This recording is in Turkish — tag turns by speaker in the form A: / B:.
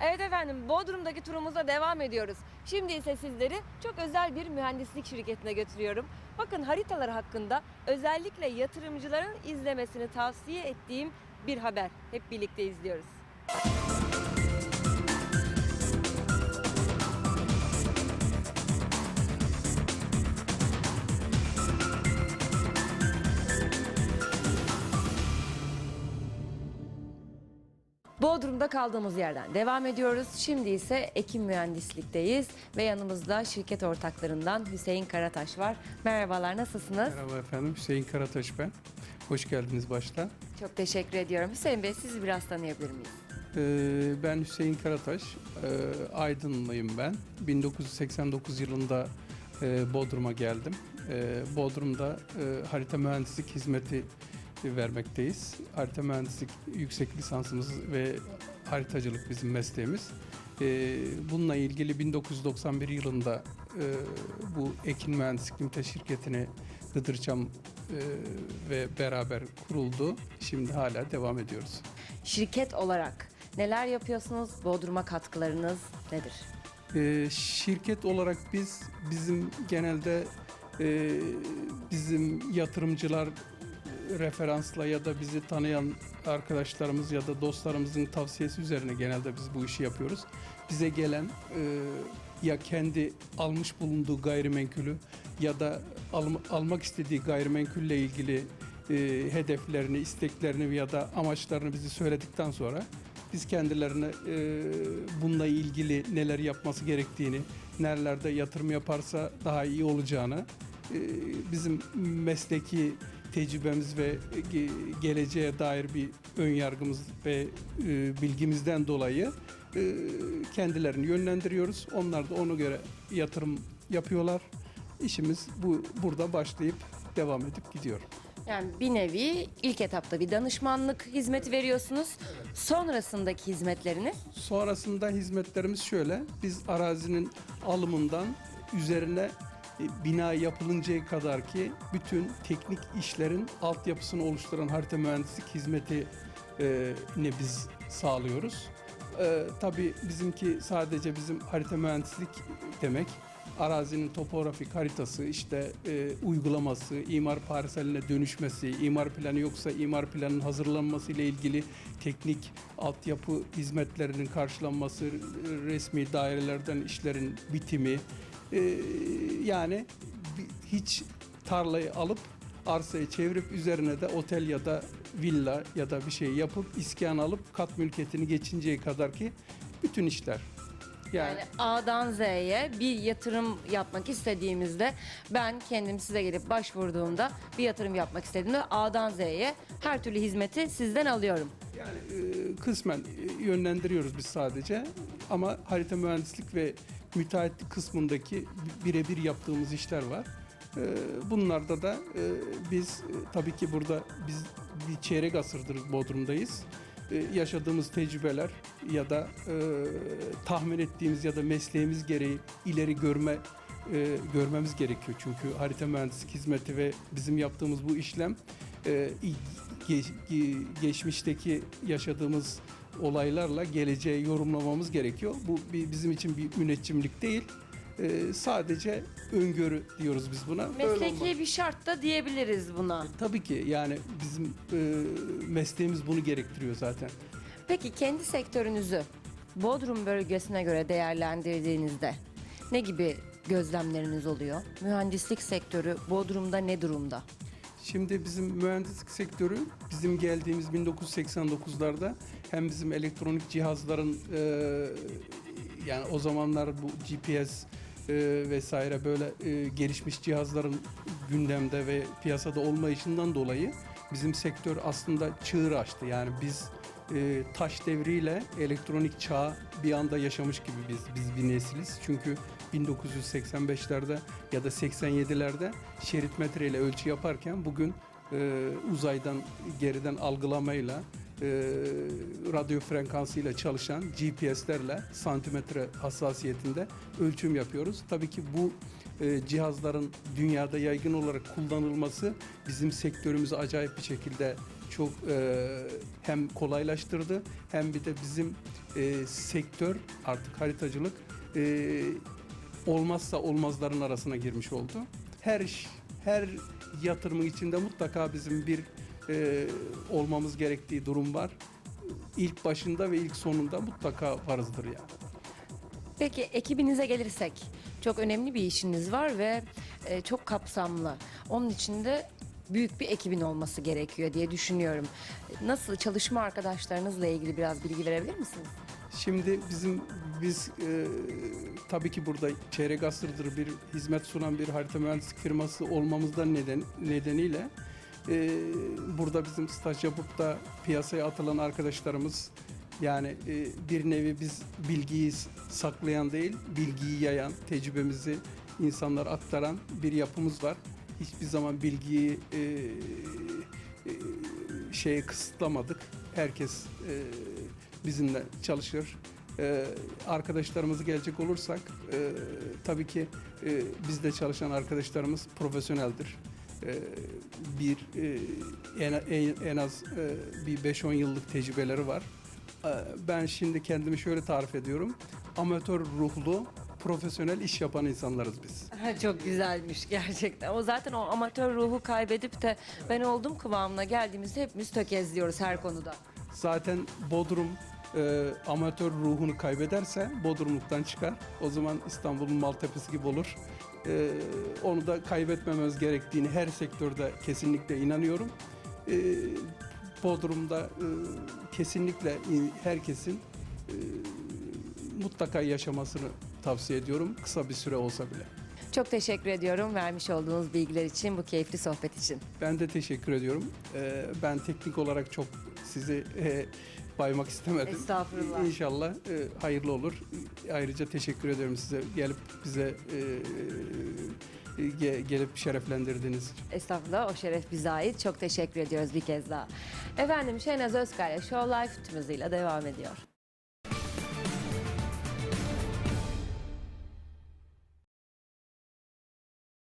A: Evet efendim Bodrum'daki turumuza devam ediyoruz. Şimdi ise sizleri çok özel bir mühendislik şirketine götürüyorum. Bakın haritalar hakkında özellikle yatırımcıların izlemesini tavsiye ettiğim bir haber. Hep birlikte izliyoruz. Bodrum'da kaldığımız yerden devam ediyoruz. Şimdi ise Ekim Mühendislik'teyiz ve yanımızda şirket ortaklarından Hüseyin Karataş var. Merhabalar, nasılsınız?
B: Merhaba efendim, Hüseyin Karataş ben. Hoş geldiniz başta.
A: Çok teşekkür ediyorum. Hüseyin Bey sizi biraz tanıyabilir miyiz?
B: Ee, ben Hüseyin Karataş, ee, Aydınlıyım ben. 1989 yılında e, Bodrum'a geldim. E, Bodrum'da e, harita mühendislik hizmeti vermekteyiz. Harita mühendislik yüksek lisansımız ve haritacılık bizim mesleğimiz. E, bununla ilgili 1991 yılında e, bu Ekin Mühendislik Limited şirketini Hıdırçam e, ve beraber kuruldu. Şimdi hala devam ediyoruz.
A: Şirket olarak neler yapıyorsunuz? Bodrum'a katkılarınız nedir?
B: Ee, şirket olarak biz bizim genelde e, bizim yatırımcılar referansla ya da bizi tanıyan arkadaşlarımız ya da dostlarımızın tavsiyesi üzerine genelde biz bu işi yapıyoruz. Bize gelen e, ya kendi almış bulunduğu gayrimenkulü ya da alm- almak istediği gayrimenkulle ilgili e, hedeflerini, isteklerini ya da amaçlarını bizi söyledikten sonra biz kendilerine e, bununla ilgili neler yapması gerektiğini, nerelerde yatırım yaparsa daha iyi olacağını, e, bizim mesleki tecrübemiz ve ge- geleceğe dair bir ön yargımız ve e, bilgimizden dolayı e, kendilerini yönlendiriyoruz. Onlar da ona göre yatırım yapıyorlar. İşimiz bu burada başlayıp devam edip gidiyor.
A: Yani bir nevi ilk etapta bir danışmanlık hizmeti veriyorsunuz. Sonrasındaki hizmetlerini
B: Sonrasında hizmetlerimiz şöyle. Biz arazinin alımından üzerine bina yapılıncaya kadar ki bütün teknik işlerin altyapısını oluşturan harita mühendislik hizmeti e, ne biz sağlıyoruz. E, tabii bizimki sadece bizim harita mühendislik demek. Arazinin topografik haritası, işte e, uygulaması, imar parseline dönüşmesi, imar planı yoksa imar planının hazırlanması ile ilgili teknik altyapı hizmetlerinin karşılanması, resmi dairelerden işlerin bitimi, e, yani hiç tarlayı alıp arsayı çevirip üzerine de otel ya da villa ya da bir şey yapıp iskan alıp kat mülkiyetini geçinceye kadar ki bütün işler. Yani,
A: yani A'dan Z'ye bir yatırım yapmak istediğimizde ben kendim size gelip başvurduğumda bir yatırım yapmak istediğimde A'dan Z'ye her türlü hizmeti sizden alıyorum.
B: yani e, kısmen e, yönlendiriyoruz biz sadece ama harita mühendislik ve müteahhitlik kısmındaki bi- birebir yaptığımız işler var. E, Bunlarda da e, biz e, tabii ki burada biz bir çeyrek asırdır Bodrum'dayız. E, Yaşadığımız tecrübeler ya da e, tahmin ettiğimiz ya da mesleğimiz gereği ileri görme görmemiz gerekiyor. Çünkü harita mühendislik hizmeti ve bizim yaptığımız bu işlem e, ge- ge- geçmişteki yaşadığımız olaylarla geleceği yorumlamamız gerekiyor. Bu bizim için bir müneccimlik değil. E, sadece öngörü diyoruz biz buna.
A: Mesleki bir şart da diyebiliriz buna.
B: Tabii ki yani bizim e, mesleğimiz bunu gerektiriyor zaten.
A: Peki kendi sektörünüzü Bodrum bölgesine göre değerlendirdiğinizde ne gibi gözlemleriniz oluyor? Mühendislik sektörü Bodrum'da ne durumda?
B: Şimdi bizim mühendislik sektörü bizim geldiğimiz 1989'larda hem bizim elektronik cihazların e, yani o zamanlar bu GPS e, vesaire böyle e, gelişmiş cihazların gündemde ve piyasada olmayışından dolayı bizim sektör aslında çığır açtı. Yani biz e, taş devriyle elektronik çağı bir anda yaşamış gibi biz biz bir nesiliz. Çünkü 1985'lerde ya da 87'lerde şerit metreyle ölçü yaparken bugün e, uzaydan geriden algılamayla e, radyo frekansıyla çalışan GPS'lerle santimetre hassasiyetinde ölçüm yapıyoruz. Tabii ki bu e, cihazların dünyada yaygın olarak kullanılması bizim sektörümüzü acayip bir şekilde çok e, hem kolaylaştırdı hem bir de bizim e, sektör artık haritacılık e, olmazsa olmazların arasına girmiş oldu. Her iş, her yatırımın içinde mutlaka bizim bir e, olmamız gerektiği durum var. İlk başında ve ilk sonunda mutlaka varızdır yani.
A: Peki ekibinize gelirsek çok önemli bir işiniz var ve e, çok kapsamlı. Onun için de büyük bir ekibin olması gerekiyor diye düşünüyorum. Nasıl çalışma arkadaşlarınızla ilgili biraz bilgi verebilir misiniz?
B: Şimdi bizim biz e, tabii ki burada çeyrek asırdır bir hizmet sunan bir harita mühendislik firması olmamızdan neden nedeniyle e, burada bizim staj yapıp da piyasaya atılan arkadaşlarımız yani e, bir nevi biz bilgiyi saklayan değil, bilgiyi yayan, tecrübemizi insanlara aktaran bir yapımız var. Hiçbir zaman bilgiyi e, e, şeye kısıtlamadık. Herkes e, bizimle çalışır. Ee, arkadaşlarımız gelecek olursak e, tabii ki e, bizde çalışan arkadaşlarımız profesyoneldir. Ee, bir e, en, en, az e, bir 5-10 yıllık tecrübeleri var. Ee, ben şimdi kendimi şöyle tarif ediyorum. Amatör ruhlu, profesyonel iş yapan insanlarız biz.
A: Çok güzelmiş gerçekten. O zaten o amatör ruhu kaybedip de ben oldum kıvamına geldiğimizde hepimiz tökezliyoruz her konuda.
B: Zaten Bodrum e, amatör ruhunu kaybederse Bodrumluktan çıkar. O zaman İstanbul'un Maltepe'si gibi olur. E, onu da kaybetmememiz gerektiğini her sektörde kesinlikle inanıyorum. E, Bodrum'da e, kesinlikle in- herkesin e, mutlaka yaşamasını tavsiye ediyorum. Kısa bir süre olsa bile.
A: Çok teşekkür ediyorum vermiş olduğunuz bilgiler için, bu keyifli sohbet için.
B: Ben de teşekkür ediyorum. E, ben teknik olarak çok sizi e, baymak istemedim.
A: Estağfurullah.
B: İnşallah e, hayırlı olur. Ayrıca teşekkür ediyorum size gelip bize e, ge- gelip şereflendirdiğiniz için.
A: Estağfurullah o şeref bize ait. Çok teşekkür ediyoruz bir kez daha. Efendim Şehnaz Özkaya Show Life tüm hızıyla devam ediyor.